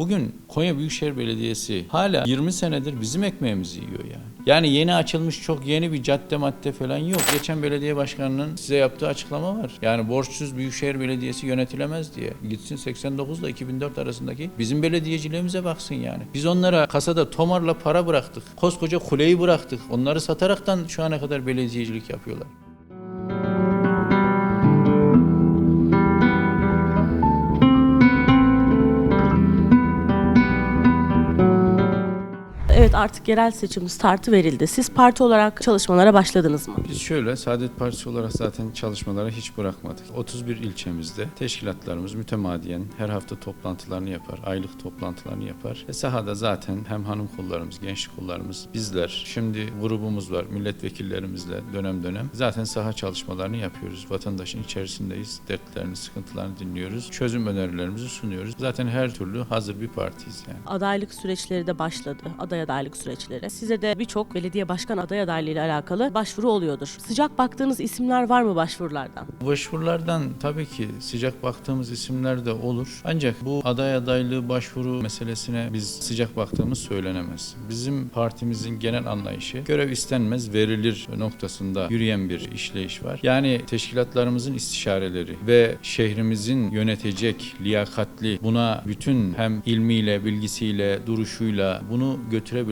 Bugün Konya Büyükşehir Belediyesi hala 20 senedir bizim ekmeğimizi yiyor yani. Yani yeni açılmış çok yeni bir cadde madde falan yok. Geçen belediye başkanının size yaptığı açıklama var. Yani borçsuz Büyükşehir Belediyesi yönetilemez diye. Gitsin 89 ile 2004 arasındaki bizim belediyeciliğimize baksın yani. Biz onlara kasada tomarla para bıraktık. Koskoca kuleyi bıraktık. Onları sataraktan şu ana kadar belediyecilik yapıyorlar. Artık yerel seçim startı verildi. Siz parti olarak çalışmalara başladınız mı? Biz şöyle Saadet Partisi olarak zaten çalışmalara hiç bırakmadık. 31 ilçemizde teşkilatlarımız mütemadiyen her hafta toplantılarını yapar, aylık toplantılarını yapar. Ve sahada zaten hem hanım kollarımız, gençlik kollarımız, bizler, şimdi grubumuz var milletvekillerimizle dönem dönem. Zaten saha çalışmalarını yapıyoruz. Vatandaşın içerisindeyiz. Dertlerini, sıkıntılarını dinliyoruz. Çözüm önerilerimizi sunuyoruz. Zaten her türlü hazır bir partiyiz yani. Adaylık süreçleri de başladı. Aday adaylık süreçleri. Size de birçok belediye başkan aday adaylığı ile alakalı başvuru oluyordur. Sıcak baktığınız isimler var mı başvurulardan? Başvurulardan tabii ki sıcak baktığımız isimler de olur. Ancak bu aday adaylığı başvuru meselesine biz sıcak baktığımız söylenemez. Bizim partimizin genel anlayışı görev istenmez verilir noktasında yürüyen bir işleyiş var. Yani teşkilatlarımızın istişareleri ve şehrimizin yönetecek liyakatli buna bütün hem ilmiyle, bilgisiyle, duruşuyla bunu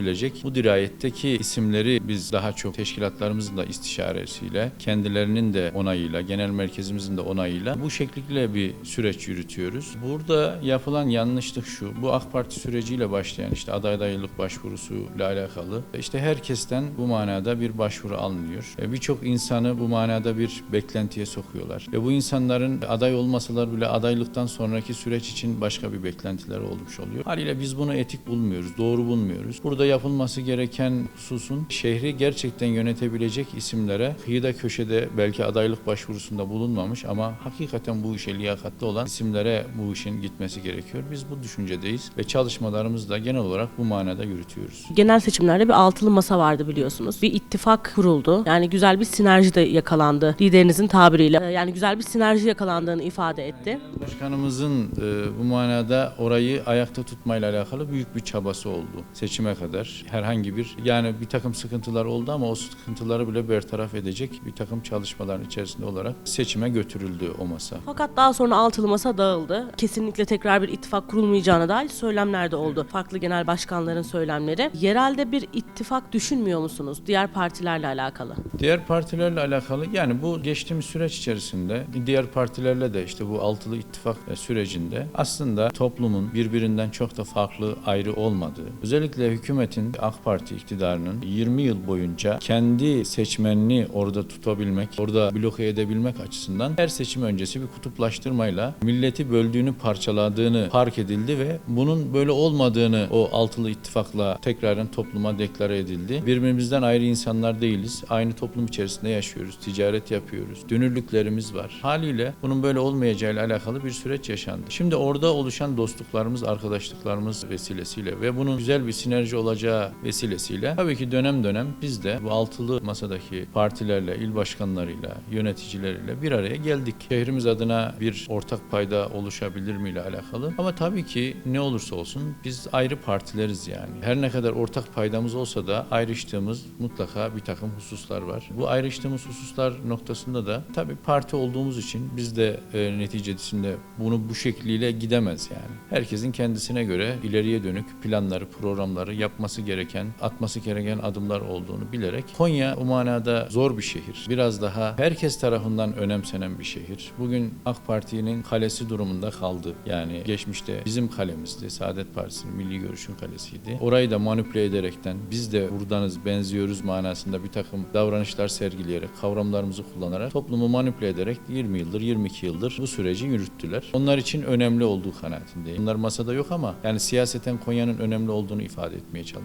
götürebilecek bu dirayetteki isimleri biz daha çok teşkilatlarımızın da istişaresiyle, kendilerinin de onayıyla, genel merkezimizin de onayıyla bu şekliyle bir süreç yürütüyoruz. Burada yapılan yanlışlık şu, bu AK Parti süreciyle başlayan işte aday adaylık başvurusuyla alakalı işte herkesten bu manada bir başvuru alınıyor. E, Birçok insanı bu manada bir beklentiye sokuyorlar. Ve bu insanların aday olmasalar bile adaylıktan sonraki süreç için başka bir beklentileri olmuş oluyor. Haliyle biz bunu etik bulmuyoruz, doğru bulmuyoruz. Burada yapılması gereken hususun şehri gerçekten yönetebilecek isimlere kıyıda köşede belki adaylık başvurusunda bulunmamış ama hakikaten bu işe liyakatli olan isimlere bu işin gitmesi gerekiyor. Biz bu düşüncedeyiz ve çalışmalarımızı da genel olarak bu manada yürütüyoruz. Genel seçimlerde bir altılı masa vardı biliyorsunuz. Bir ittifak kuruldu. Yani güzel bir sinerji de yakalandı. Liderinizin tabiriyle. Yani güzel bir sinerji yakalandığını ifade etti. Başkanımızın e, bu manada orayı ayakta tutmayla alakalı büyük bir çabası oldu seçime kadar. Herhangi bir yani bir takım sıkıntılar oldu ama o sıkıntıları bile bertaraf edecek bir takım çalışmaların içerisinde olarak seçime götürüldü o masa. Fakat daha sonra altılı masa dağıldı. Kesinlikle tekrar bir ittifak kurulmayacağına dair söylemler de oldu. Farklı genel başkanların söylemleri. Yerelde bir ittifak düşünmüyor musunuz diğer partilerle alakalı? Diğer partilerle alakalı yani bu geçtiğimiz süreç içerisinde diğer partilerle de işte bu altılı ittifak e, sürecinde aslında toplumun birbirinden çok da farklı ayrı olmadığı, özellikle hükümetin AK Parti iktidarının 20 yıl boyunca kendi seçmenini orada tutabilmek, orada bloke edebilmek açısından her seçim öncesi bir kutuplaştırmayla milleti böldüğünü, parçaladığını fark edildi ve bunun böyle olmadığını o altılı ittifakla tekrardan topluma deklare edildi. Birbirimizden ayrı insanlar değiliz. Aynı toplum içerisinde yaşıyoruz. Ticaret yapıyoruz. Dünürlüklerimiz var. Haliyle bunun böyle olmayacağıyla alakalı bir süreç yaşandı. Şimdi orada oluşan dostluklarımız, arkadaşlıklarımız vesilesiyle ve bunun güzel bir sinerji olacağı vesilesiyle tabii ki dönem dönem biz de bu altılı masadaki partilerle, il başkanlarıyla, yöneticileriyle bir araya geldik. Şehrimiz adına bir ortak payda oluşabilir mi ile alakalı. Ama tabii ki ne olursa olsun biz ayrı partileriz yani. Her ne kadar ortak paydamız olsa da ayrıştığımız mutlaka bir takım hususlar var. Bu ayrıştığımız hususlar noktasında da tabii parti olduğumuz için biz de e, neticesinde bunu bu şekliyle gidemez yani. Herkesin kendisine göre ileriye dönük planları, programları yapması gereken, atması gereken adımlar olduğunu bilerek Konya o manada zor bir şehir. Biraz daha herkes tarafından önemsenen bir şehir. Bugün AK Parti'nin kalesi durumunda kaldı. Yani geçmişte bizim kalemizdi. Saadet Partisi'nin Milli Görüş'ün kalesiydi. Orayı da manipüle ederekten biz de buradanız, benziyoruz manasında bir takım davranışlar sergileyerek, kavramlarımızı kullanarak toplumu manipüle ederek 20 yıldır, 22 yıldır bu süreci yürüttüler. Onlar için önemli olduğu kanaatindeyim. Bunlar masada yok ama yani siyaseten Konya'nın önemli olduğunu ifade etmeye çalışıyorum.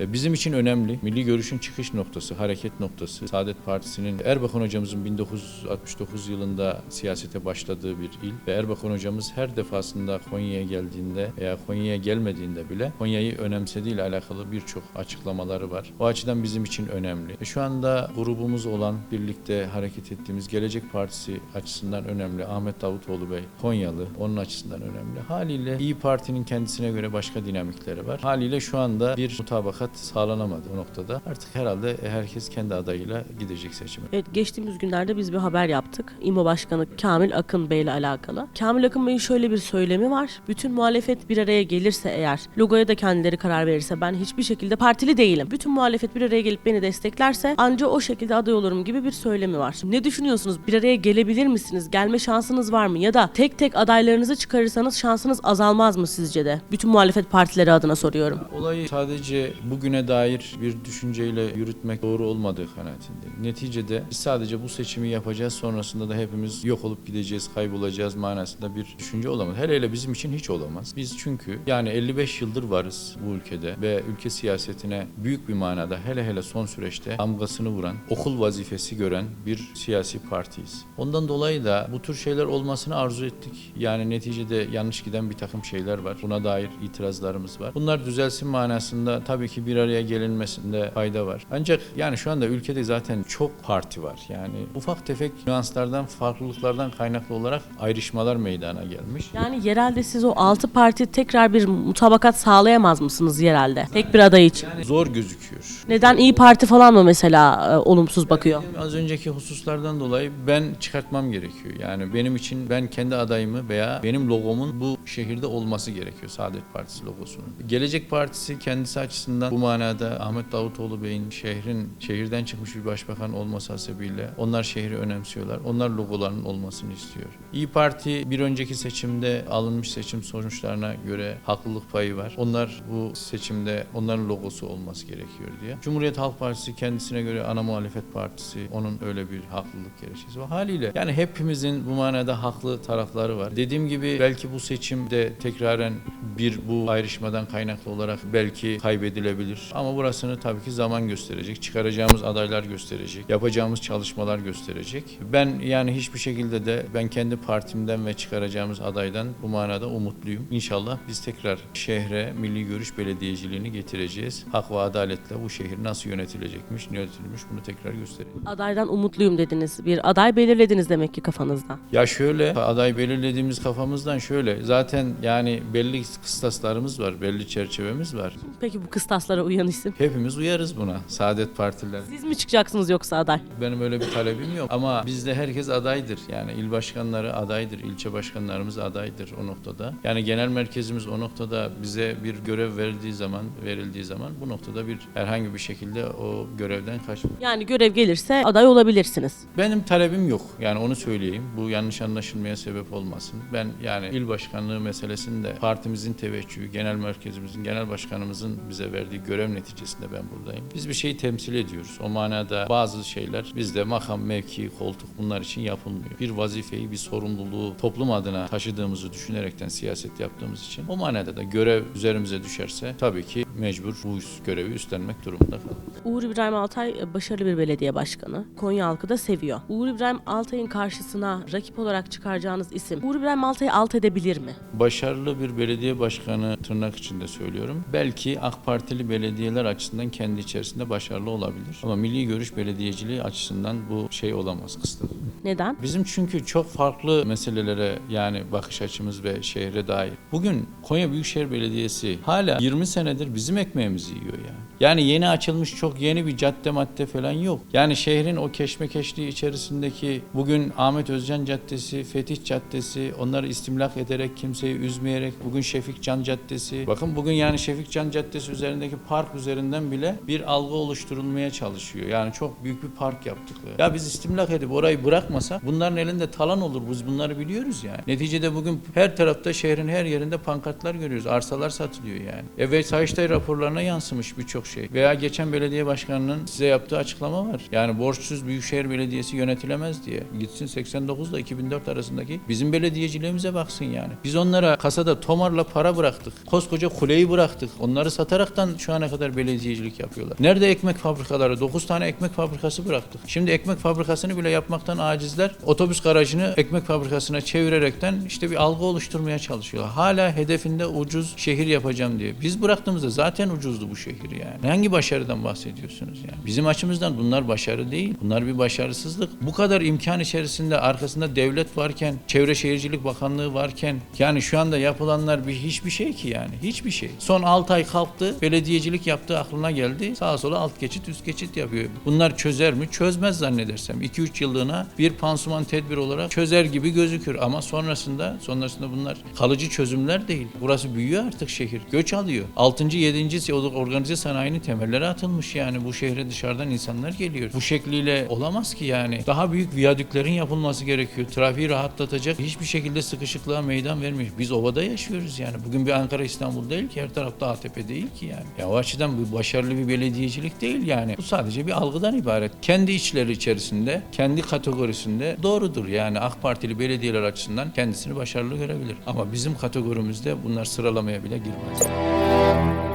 E, bizim için önemli. Milli görüşün çıkış noktası, hareket noktası. Saadet Partisi'nin Erbakan hocamızın 1969 yılında siyasete başladığı bir il ve Erbakan hocamız her defasında Konya'ya geldiğinde veya Konya'ya gelmediğinde bile Konya'yı önemsediğiyle alakalı birçok açıklamaları var. O açıdan bizim için önemli. E, şu anda grubumuz olan birlikte hareket ettiğimiz Gelecek Partisi açısından önemli. Ahmet Davutoğlu Bey Konyalı. Onun açısından önemli. Haliyle İyi Parti'nin kendisine göre başka dinamikleri var. Haliyle şu anda bir mutabakat sağlanamadı o noktada. Artık herhalde herkes kendi adayıyla gidecek seçime. Evet geçtiğimiz günlerde biz bir haber yaptık. İMO Başkanı Kamil Akın Bey ile alakalı. Kamil Akın Bey'in şöyle bir söylemi var. Bütün muhalefet bir araya gelirse eğer, logoya da kendileri karar verirse ben hiçbir şekilde partili değilim. Bütün muhalefet bir araya gelip beni desteklerse anca o şekilde aday olurum gibi bir söylemi var. Ne düşünüyorsunuz? Bir araya gelebilir misiniz? Gelme şansınız var mı? Ya da tek tek adaylarınızı çıkarırsanız şansınız azalmaz mı sizce de? Bütün muhalefet partileri adına soruyorum. Olayı sadece bugüne dair bir düşünceyle yürütmek doğru olmadığı kanaatindeyim. Neticede sadece bu seçimi yapacağız sonrasında da hepimiz yok olup gideceğiz, kaybolacağız manasında bir düşünce olamaz. Hele hele bizim için hiç olamaz. Biz çünkü yani 55 yıldır varız bu ülkede ve ülke siyasetine büyük bir manada hele hele son süreçte damgasını vuran, okul vazifesi gören bir siyasi partiyiz. Ondan dolayı da bu tür şeyler olmasını arzu ettik. Yani neticede yanlış giden bir takım şeyler var. Buna dair itirazlarımız var. Bunlar düzelsin manasında tabii ki bir araya gelinmesinde fayda var. Ancak yani şu anda ülkede zaten çok parti var. Yani ufak tefek nüanslardan, farklılıklardan kaynaklı olarak ayrışmalar meydana gelmiş. Yani yerelde siz o 6 parti tekrar bir mutabakat sağlayamaz mısınız yerelde? Tek bir aday için. Zor gözüküyor. Neden İyi Parti falan mı mesela e, olumsuz bakıyor? Benim az önceki hususlardan dolayı ben çıkartmam gerekiyor. Yani benim için ben kendi adayımı veya benim logomun bu şehirde olması gerekiyor. Saadet Partisi logosunun. Gelecek Partisi kendisi açısından bu manada Ahmet Davutoğlu Bey'in şehrin şehirden çıkmış bir başbakan olması hasebiyle onlar şehri önemsiyorlar. Onlar logolarının olmasını istiyor. İyi Parti bir önceki seçimde alınmış seçim sonuçlarına göre haklılık payı var. Onlar bu seçimde onların logosu olması gerekiyor diye. Cumhuriyet Halk Partisi kendisine göre ana muhalefet partisi. Onun öyle bir haklılık gerekçesi var. Haliyle yani hepimizin bu manada haklı tarafları var. Dediğim gibi belki bu seçimde tekraren bir bu ayrışmadan kaynaklı olarak belki kaybedilebilir. Ama burasını tabii ki zaman gösterecek. Çıkaracağımız adaylar gösterecek. Yapacağımız çalışmalar gösterecek. Ben yani hiçbir şekilde de ben kendi partimden ve çıkaracağımız adaydan bu manada umutluyum. İnşallah biz tekrar şehre milli görüş belediyeciliğini getireceğiz. Hak ve adaletle bu şehir nasıl yönetilecekmiş, yönetilmiş bunu tekrar göstereceğiz. Adaydan umutluyum dediniz. Bir aday belirlediniz demek ki kafanızda. Ya şöyle aday belirlediğimiz kafamızdan şöyle zaten yani belli kıstaslarımız var, belli çerçevemiz var. Peki bu kıstaslara uyan isim? Hepimiz uyarız buna. Saadet partiler. Siz mi çıkacaksınız yoksa aday? Benim öyle bir talebim yok ama bizde herkes adaydır. Yani il başkanları adaydır, ilçe başkanlarımız adaydır o noktada. Yani genel merkezimiz o noktada bize bir görev verildiği zaman, verildiği zaman bu noktada bir herhangi bir şekilde o görevden kaçmıyor. Yani görev gelirse aday olabilirsiniz. Benim talebim yok. Yani onu söyleyeyim. Bu yanlış anlaşılmaya sebep olmasın. Ben yani il başkanlığı meselesinde partimizin teveccühü, genel merkezimizin, genel başkanımızın bize verdiği görev neticesinde ben buradayım. Biz bir şeyi temsil ediyoruz. O manada bazı şeyler bizde makam, mevki, koltuk bunlar için yapılmıyor. Bir vazifeyi, bir sorumluluğu toplum adına taşıdığımızı düşünerekten siyaset yaptığımız için o manada da görev üzerimize düşerse tabii ki mecbur bu görevi üstlenmek durumunda kalırız. Uğur İbrahim Altay e, başarılı bir belediye başkanı. Konya halkı da seviyor. Uğur İbrahim Altay'ın karşısına rakip olarak çıkaracağınız isim Uğur İbrahim Altay'ı alt edebilir mi? Başarılı bir belediye başkanı tırnak içinde söylüyorum. Belki AK Partili belediyeler açısından kendi içerisinde başarılı olabilir. Ama milli görüş belediyeciliği açısından bu şey olamaz kısıtlı. Neden? Bizim çünkü çok farklı meselelere yani bakış açımız ve şehre dair. Bugün Konya Büyükşehir Belediyesi hala 20 senedir bizim ekmeğimizi yiyor yani. Yani yeni açılmış çok yeni bir cadde madde falan yok. Yani şehrin o keşmekeşliği içerisindeki bugün Ahmet Özcan Caddesi, Fetih Caddesi onları istimlak ederek kimseyi üzmeyerek bugün Şefik Can Caddesi. Bakın bugün yani Şefik Can Caddesi üzerindeki park üzerinden bile bir algı oluşturulmaya çalışıyor. Yani çok büyük bir park yaptık. Ya biz istimlak edip orayı bırakmasak bunların elinde talan olur. Biz bunları biliyoruz yani. Neticede bugün her tarafta şehrin her yerinde pankartlar görüyoruz. Arsalar satılıyor yani. E ve Sayıştay raporlarına yansımış birçok şey. Veya geçen belediye başkanının size yaptığı açıklama var. Yani borçsuz Büyükşehir Belediyesi yönetilemez diye. Gitsin 89 ile 2004 arasındaki bizim belediyeciliğimize baksın yani. Biz onlara kasada tomarla para bıraktık. Koskoca kuleyi bıraktık. Onları sataraktan şu ana kadar belediyecilik yapıyorlar. Nerede ekmek fabrikaları? 9 tane ekmek fabrikası bıraktık. Şimdi ekmek fabrikasını bile yapmaktan acizler. Otobüs garajını ekmek fabrikasına çevirerekten işte bir algı oluşturmaya çalışıyorlar. Hala hedefinde ucuz şehir yapacağım diye. Biz bıraktığımızda zaten ucuzdu bu şehir yani. Hangi başarıdan bahsediyorsunuz yani? Bizim açımızdan bunlar başarı değil. Bunlar bir başarısızlık. Bu kadar imkan içerisinde arkasında devlet varken, Çevre Şehircilik Bakanlığı varken yani şu anda yapılanlar bir hiçbir şey ki yani. Hiçbir şey. Son 6 ay kalktı, belediyecilik yaptığı aklına geldi. Sağa sola alt geçit, üst geçit yapıyor. Bunlar çözer mi? Çözmez zannedersem. 2-3 yıllığına bir pansuman tedbir olarak çözer gibi gözükür ama sonrasında sonrasında bunlar kalıcı çözümler değil. Burası büyüyor artık şehir. Göç alıyor. 6. 7. organize sanayinin temelleri atılmış yani. Bu şehre dışarıdan insanlar geliyor. Bu şekliyle olamaz ki yani. Daha büyük viyadüklerin yapılması gerekiyor. Trafiği rahatlatacak hiçbir şekilde sıkışıklığa meydan vermiyor. Biz ovada yaşıyoruz yani. Bugün bir Ankara İstanbul değil ki her tarafta ATP değil ki yani. Ya o açıdan bu başarılı bir belediyecilik değil yani. Bu sadece bir algıdan ibaret. Kendi içleri içerisinde, kendi kategorisinde doğrudur yani AK Partili belediyeler açısından kendisini başarılı görebilir. Ama bizim kategorimizde bunlar sıralamaya bile girmez.